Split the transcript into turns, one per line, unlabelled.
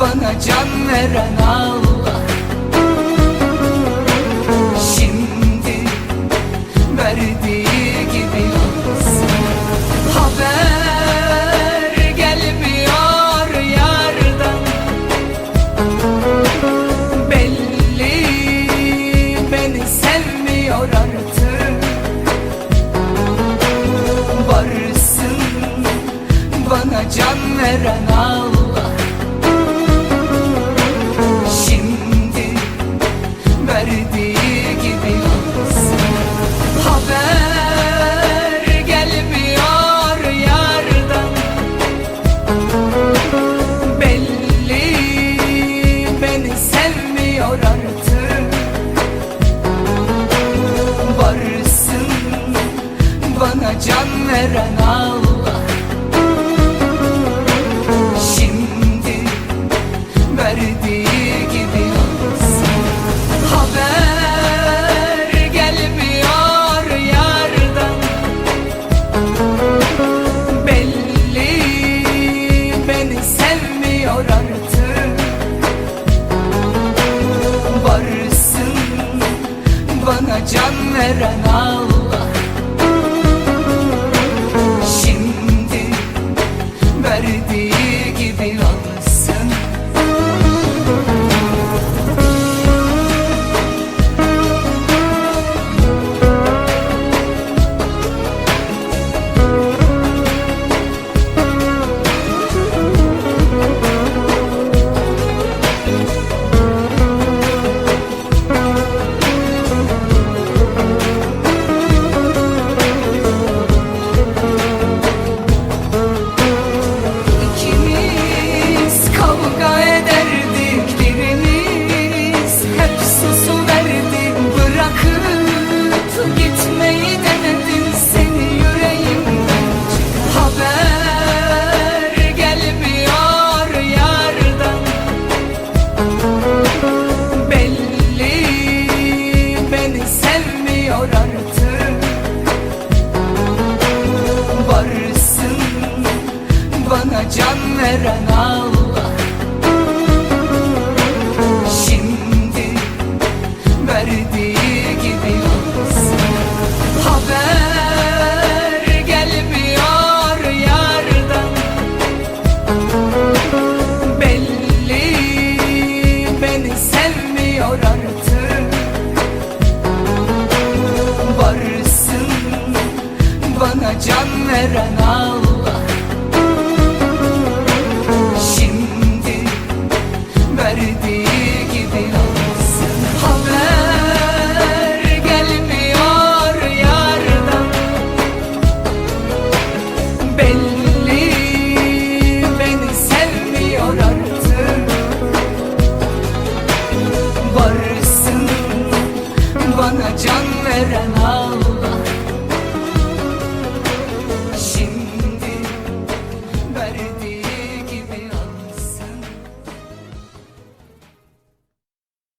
bana can veren Allah. Şimdi verdiği gibi Haber gelmiyor yardan. Belli beni sevmiyor artık. Varsın bana can veren Allah. bana can veren Allah. Şimdi verdiği gibi Haber gelmiyor yardan. Belli beni sevmiyor artık. Varsın bana can veren Allah.